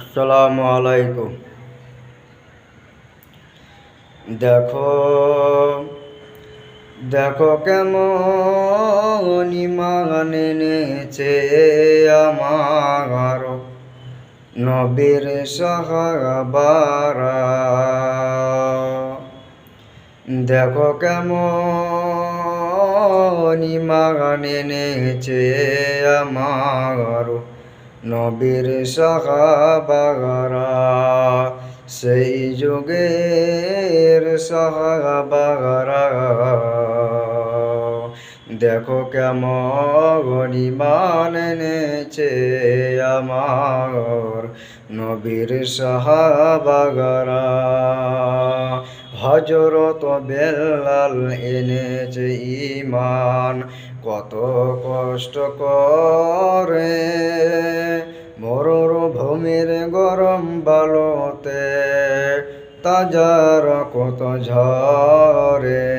আসসালামু আলাইকুম। দেখো দেখো কেমন ইমান এনেছে আমার নবীর সাহাবারা। দেখো কেমন ইমান এনেছে আমার নবীর সাহাবারা সেই যুগের সাহাবারা দেখো কেমন ইমান এনেছে আমার নবীর সাহাবাগারা। হজরত বেলাল এনেছে ইমান, কত কষ্ট করে ঝরে।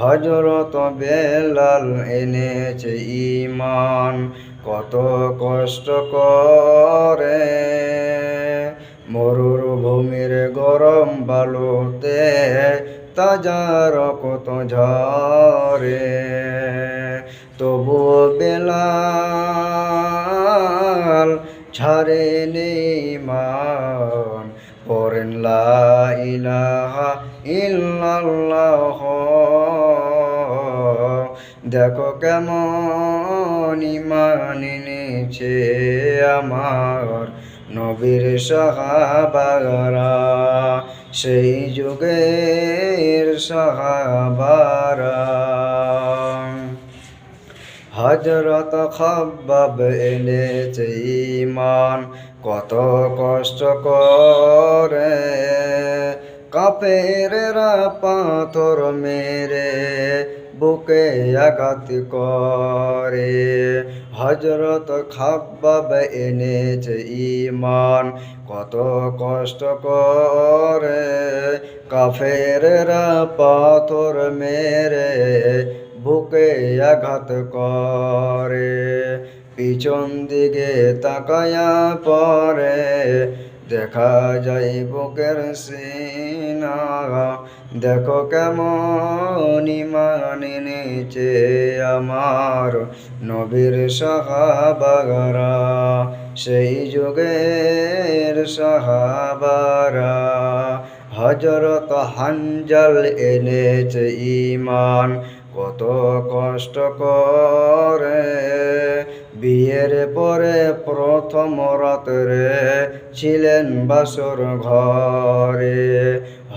হজরত বেলাল এনেছে ইমান কত কষ্ট করে। মরুর ভূমির গরম বালুতে তাজার কত ঝরে। তবু বেলাল ছাড়ে নেই মান, পড়েন ইলাহা ইল্লাল্লাহ। দেখো কেমন ইমান এনেছে আমার নবীর সাহাবারা, সেই যুগের সাহাবারা। হজরত খব্বাব এনেছে ইমান কত কষ্ট করে। কাপেরেরা পাথর মেরে, বুকে আঘাত করে। হজরত খাব্বাব এনেছে ইমান কত কষ্ট করে। কাফেরেরা পাথর মেরে বুকে আঘাত করে, পিছন দিকে তাকায়া পরে দেখা যায় বুকের সিনা। দেখো কেমন ইমান এনেছে আমার নবীর সাহাবাগারা সেই যুগের সাহাবারা। হজরত হাঞ্জল এনেছে ইমান কত কষ্ট করে বিয়ের পরে প্রথম রাত্রে ছিলেন বাসর ঘরে।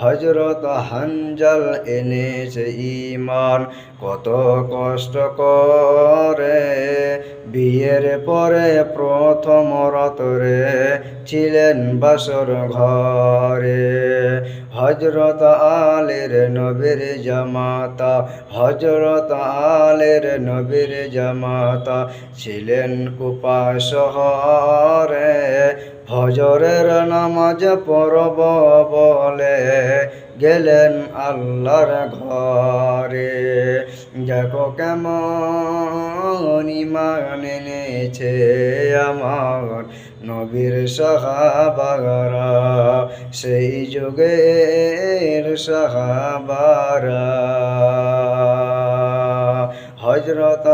হজরত হাঞ্জল এনেছে ইমান কত কষ্ট করে। বিয়ের পরে প্রথম রতরে ছিলেন বাসর ঘরে। হজরত আলের নবীর জামাতা হজরত আলের নবীর জামাতা ছিলেন কুপা শহরে ফজরের নামাজ পড়ব বলে গেলেন আল্লাহর ঘরে। দেখো কেমন ইমান এনেছে আমার নবীর সাহাবারা, সেই যুগের সাহাবারা। হজরত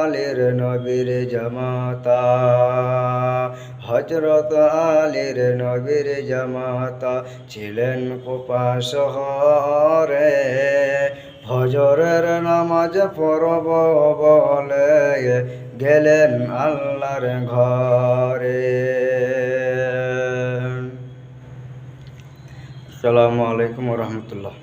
আলের নবীর জামাতা। হজরত আলীর নবীর জামাতা ছিলেন কোপা শহরে ফজরের নামাজ পরব বলে গেলেন আল্লাহর ঘরে। আসসালামু আলাইকুম রহমতুল্লাহ।